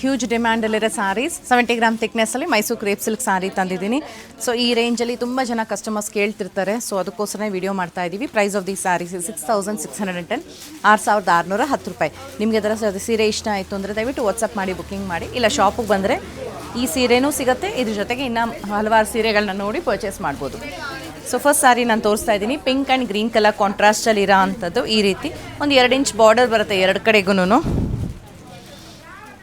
Huge ಡಿಮ್ಯಾಂಡಲ್ಲಿರೋ saris seventy gram ಥಿಕ್ನೆಸ್ಸಲ್ಲಿ Mysuru crepe silk ಸಾರಿ ತಂದಿದ್ದೀನಿ. ಸೊ ಈ ರೇಂಜಲ್ಲಿ ತುಂಬ ಜನ ಕಸ್ಟಮರ್ಸ್ ಕೇಳ್ತಿರ್ತಾರೆ. ಸೊ ಅದಕ್ಕೋಸ್ಕರ ವಿಡಿಯೋ ಮಾಡ್ತಾ ಇದ್ದೀವಿ price of the saris six thousand six hundred and ten ಆರು ಸಾವಿರದ ಆರುನೂರ ಹತ್ತು ರೂಪಾಯಿ. ನಿಮಗೆ ಅದರ ಸೀರೆ ಇಷ್ಟ ಆಯಿತು ಅಂದರೆ ದಯವಿಟ್ಟು ವಾಟ್ಸಪ್ ಮಾಡಿ ಬುಕ್ಕಿಂಗ್ ಮಾಡಿ. ಇಲ್ಲ ಶಾಪಿಗೆ ಬಂದರೆ ಈ ಸೀರೆನೂ ಸಿಗುತ್ತೆ. ಇದ್ರ ಜೊತೆಗೆ ಇನ್ನೂ ಹಲವಾರು ಸೀರೆಗಳನ್ನ ನೋಡಿ ಪರ್ಚೇಸ್ ಮಾಡ್ಬೋದು. ಸೊ ಫಸ್ಟ್ ಸಾರಿ ನಾನು ತೋರಿಸ್ತಾ ಇದ್ದೀನಿ ಪಿಂಕ್ ಆ್ಯಂಡ್ ಗ್ರೀನ್ ಕಲರ್ ಕಾಂಟ್ರಾಸ್ಟಲ್ಲಿ ಇರೋ ಅಂಥದ್ದು ಈ ರೀತಿ. ಒಂದು ಎರಡು ಇಂಚ್ ಬಾರ್ಡರ್ ಬರುತ್ತೆ ಎರಡು ಕಡೆಗೂ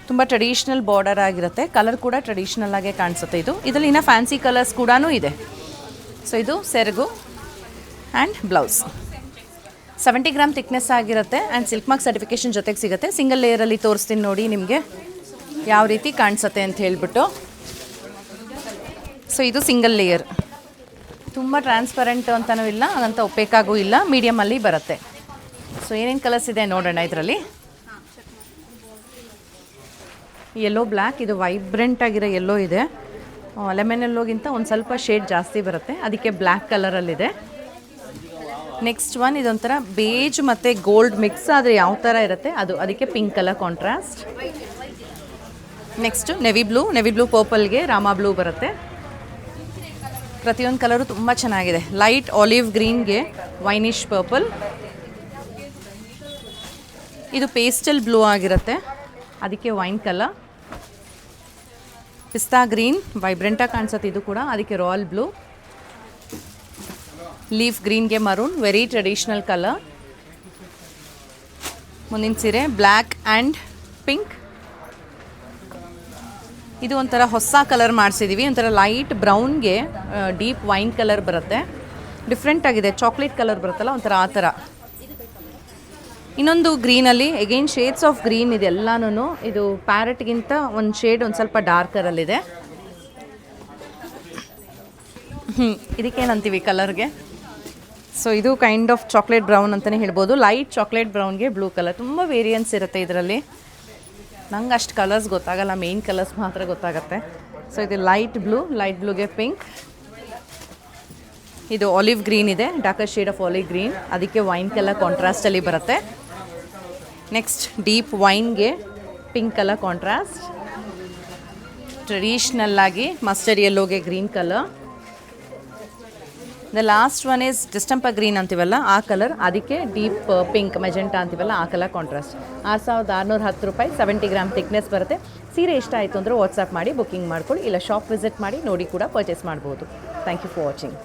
ತುಂಬ ಟ್ರೆಡಿಷ್ನಲ್ ಬಾರ್ಡರ್ ಆಗಿರುತ್ತೆ. ಕಲರ್ ಕೂಡ ಟ್ರೆಡಿಷ್ನಲ್ ಆಗೇ ಕಾಣಿಸುತ್ತೆ ಇದು. ಇದರಲ್ಲಿ ಇನ್ನೂ ಫ್ಯಾನ್ಸಿ ಕಲರ್ಸ್ ಕೂಡ ಇದೆ. ಸೊ ಇದು ಸೆರಗು and blouse seventy gram thickness ಆಗಿರುತ್ತೆ ಆ್ಯಂಡ್ ಸಿಲ್ಕ್ ಮಾರ್ಕ್ ಸರ್ಟಿಫಿಕೇಷನ್ ಜೊತೆಗೆ ಸಿಗುತ್ತೆ. ಸಿಂಗಲ್ ಲೇಯರಲ್ಲಿ ತೋರಿಸ್ತೀನಿ ನೋಡಿ ನಿಮಗೆ ಯಾವ ರೀತಿ ಕಾಣಿಸುತ್ತೆ ಅಂತ ಹೇಳ್ಬಿಟ್ಟು. ಸೊ ಇದು ಸಿಂಗಲ್ ಲೇಯರ್ ತುಂಬ ಟ್ರಾನ್ಸ್ಪರೆಂಟ್ ಅಂತಲೂ ಇಲ್ಲ, ಅದಂತ ಒಪ್ಪೇಕಾಗೂ ಇಲ್ಲ ಮೀಡಿಯಮಲ್ಲಿ ಬರುತ್ತೆ. ಸೊ ಏನೇನು ಕಲರ್ಸ್ ಇದೆ ನೋಡೋಣ ಇದರಲ್ಲಿ. ಯೆಲ್ಲೋ ಬ್ಲ್ಯಾಕ್ ಇದು ವೈಬ್ರೆಂಟ್ ಆಗಿರೋ ಯೆಲ್ಲೋ ಇದೆ. ಲೆಮನ್ ಎಲ್ಲೋಗಿಂತ ಒಂದು ಸ್ವಲ್ಪ ಶೇಡ್ ಜಾಸ್ತಿ ಬರುತ್ತೆ. ಅದಕ್ಕೆ ಬ್ಲ್ಯಾಕ್ ಕಲರಲ್ಲಿದೆ ನೆಕ್ಸ್ಟ್ ಒನ್ ಇದೊಂಥರ ಬೇಜ್ ಮತ್ತು ಗೋಲ್ಡ್ ಮಿಕ್ಸ್ ಆದರೆ ಯಾವ ಥರ ಇರುತ್ತೆ, ಅದು ಅದಕ್ಕೆ pink colour contrast next navy blue navy blue ಪರ್ಪಲ್ಗೆ Rama blue ಬರುತ್ತೆ. ಪ್ರತಿಯೊಂದು ಕಲರು ತುಂಬ ಚೆನ್ನಾಗಿದೆ. ಲೈಟ್ ಆಲಿವ್ ಗ್ರೀನ್ಗೆ ವೈನಿಶ್ ಪರ್ಪಲ್ ಇದು ಪೇಸ್ಟಲ್ ಬ್ಲೂ ಆಗಿರುತ್ತೆ. ಅದಕ್ಕೆ ವೈನ್ ಕಲರ್ ಪಿಸ್ತಾ ಗ್ರೀನ್ ವೈಬ್ರೆಂಟಾಗಿ ಕಾಣಿಸುತ್ತೆ ಇದು ಕೂಡ. ಅದಕ್ಕೆ ರಾಯಲ್ ಬ್ಲೂ ಲೀಫ್ ಗ್ರೀನ್ಗೆ ಮರೂನ್ ವೆರಿ ಟ್ರೆಡಿಷ್ನಲ್ ಕಲರ್ ಮುಂದಿನ ಸೀರೆ ಬ್ಲ್ಯಾಕ್ ಆ್ಯಂಡ್ ಪಿಂಕ್ ಇದು ಒಂಥರ ಹೊಸ ಕಲರ್ ಮಾಡಿಸಿದ್ದೀವಿ ಒಂಥರ ಲೈಟ್ ಬ್ರೌನ್ಗೆ ಡೀಪ್ ವೈನ್ ಕಲರ್ ಬರುತ್ತೆ. ಡಿಫ್ರೆಂಟ್ ಆಗಿದೆ. ಚಾಕ್ಲೇಟ್ ಕಲರ್ ಬರುತ್ತಲ್ಲ, ಒಂಥರ ಆ ಥರ. ಇನ್ನೊಂದು ಗ್ರೀನಲ್ಲಿ ಎಗೈನ್ ಶೇಡ್ಸ್ ಆಫ್ ಗ್ರೀನ್ ಇದೆ ಎಲ್ಲಾನು ಇದು ಪ್ಯಾರೆಟ್ಗಿಂತ ಒಂದು ಶೇಡ್ ಒಂದು ಸ್ವಲ್ಪ ಡಾರ್ಕರಲ್ಲಿದೆ ಹ್ಞೂ ಇದಕ್ಕೇನಂತೀವಿ ಕಲರ್ಗೆ? ಸೊ ಇದು ಕೈಂಡ್ ಆಫ್ ಚಾಕ್ಲೇಟ್ ಬ್ರೌನ್ ಅಂತಲೇ ಹೇಳ್ಬೋದು. ಲೈಟ್ ಚಾಕ್ಲೇಟ್ ಬ್ರೌನ್ಗೆ ಬ್ಲೂ ಕಲರ್ ತುಂಬ ವೇರಿಯನ್ಸ್ ಇರುತ್ತೆ ಇದರಲ್ಲಿ. ನಂಗೆ ಅಷ್ಟು ಕಲರ್ಸ್ ಗೊತ್ತಾಗಲ್ಲ ಮೇನ್ ಕಲರ್ಸ್ ಮಾತ್ರ ಗೊತ್ತಾಗುತ್ತೆ. ಸೊ ಇದು ಲೈಟ್ ಬ್ಲೂ ಲೈಟ್ ಬ್ಲೂಗೆ ಪಿಂಕ್ ಇದು ಆಲಿವ್ ಗ್ರೀನ್ ಇದೆ darker shade of olive green ಅದಕ್ಕೆ ವೈನ್ ಕಲರ್ ಕಾಂಟ್ರಾಸ್ಟಲ್ಲಿ ಬರುತ್ತೆ. ನೆಕ್ಸ್ಟ್ ಡೀಪ್ ವೈನ್ಗೆ ಪಿಂಕ್ ಕಲರ್ ಕಾಂಟ್ರಾಸ್ಟ್ ಟ್ರೆಡಿಷ್ನಲ್ ಆಗಿ mustard ಯೆಲ್ಲೋಗೆ green colour the last one is distemper green ಅಂತೀವಲ್ಲ, ಆ ಕಲರ್ ಅದಕ್ಕೆ ಡೀಪ್ ಪಿಂಕ್ ಮೆಜೆಂಟಾ ಅಂತೀವಲ್ಲ, ಆ ಕಲರ್ ಕಾಂಟ್ರಾಸ್ಟ್ ಆರು ಸಾವಿರದ ಆರುನೂರ ಹತ್ತು ರೂಪಾಯಿ ಸೆವೆಂಟಿ ಗ್ರಾಮ್ ಥಿಕ್ನೆಸ್ ಬರುತ್ತೆ. ಸೀರೆ ಇಷ್ಟ ಆಯಿತು ಅಂದರೆ ವಾಟ್ಸಪ್ ಮಾಡಿ ಬುಕ್ಕಿಂಗ್ ಮಾಡ್ಕೊಳ್ಳಿ. ಇಲ್ಲ ಶಾಪ್ ವಿಸಿಟ್ ಮಾಡಿ, ನೋಡಿ ಕೂಡ ಪರ್ಚೇಸ್ ಮಾಡ್ಬೋದು. Thank you for watching